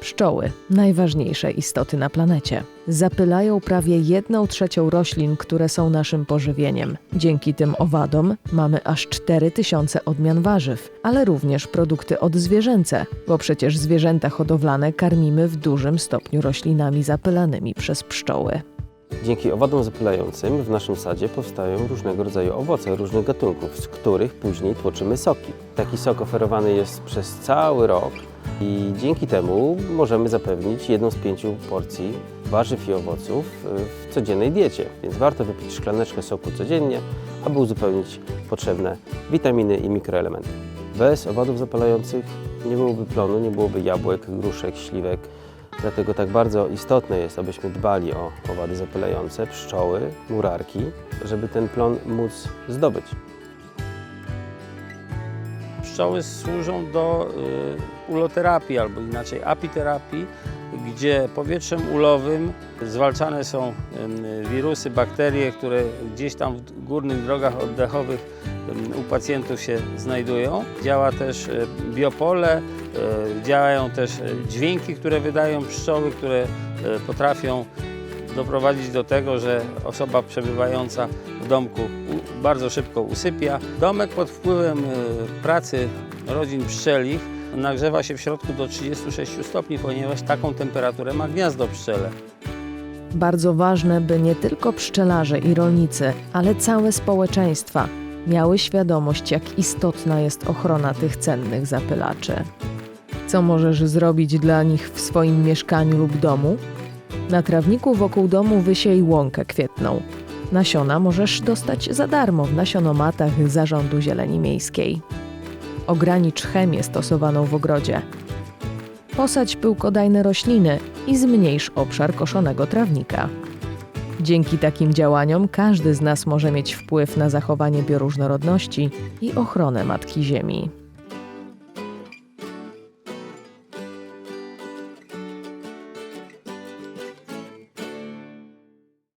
Pszczoły, najważniejsze istoty na planecie, zapylają prawie jedną trzecią roślin, które są naszym pożywieniem. Dzięki tym owadom mamy aż 4000 odmian warzyw, ale również produkty odzwierzęce, bo przecież zwierzęta hodowlane karmimy w dużym stopniu roślinami zapylanymi przez pszczoły. Dzięki owadom zapylającym w naszym sadzie powstają różnego rodzaju owoce różnych gatunków, z których później tłoczymy soki. Taki sok oferowany jest przez cały rok i dzięki temu możemy zapewnić jedną z pięciu porcji warzyw i owoców y, w codziennej diecie. Więc warto wypić szklaneczkę soku codziennie, aby uzupełnić potrzebne witaminy i mikroelementy. Bez owadów zapalających nie byłoby plonu, nie byłoby jabłek, gruszek, śliwek, Dlatego tak bardzo istotne jest, abyśmy dbali o owady zapylające, pszczoły, murarki, żeby ten plon móc zdobyć. Pszczoły służą do y, uloterapii albo inaczej apiterapii, gdzie powietrzem ulowym zwalczane są wirusy, bakterie, które gdzieś tam w górnych drogach oddechowych u pacjentów się znajdują. Działa też y, biopole, y, działają też y, dźwięki, które wydają pszczoły, które potrafią doprowadzić do tego, że osoba przebywająca w domku bardzo szybko usypia. Domek pod wpływem pracy rodzin pszczelich nagrzewa się w środku do 36 stopni, ponieważ taką temperaturę ma gniazdo pszczele. Bardzo ważne, by nie tylko pszczelarze i rolnicy, ale całe społeczeństwa miały świadomość, jak istotna jest ochrona tych cennych zapylaczy. Co możesz zrobić dla nich w swoim mieszkaniu lub domu? Na trawniku wokół domu wysiej łąkę kwietną. Nasiona możesz dostać za darmo w nasionomatach Zarządu Zieleni Miejskiej. Ogranicz chemię stosowaną w ogrodzie. Posadź pyłkodajne rośliny i zmniejsz obszar koszonego trawnika. Dzięki takim działaniom każdy z nas może mieć wpływ na zachowanie bioróżnorodności i ochronę Matki Ziemi.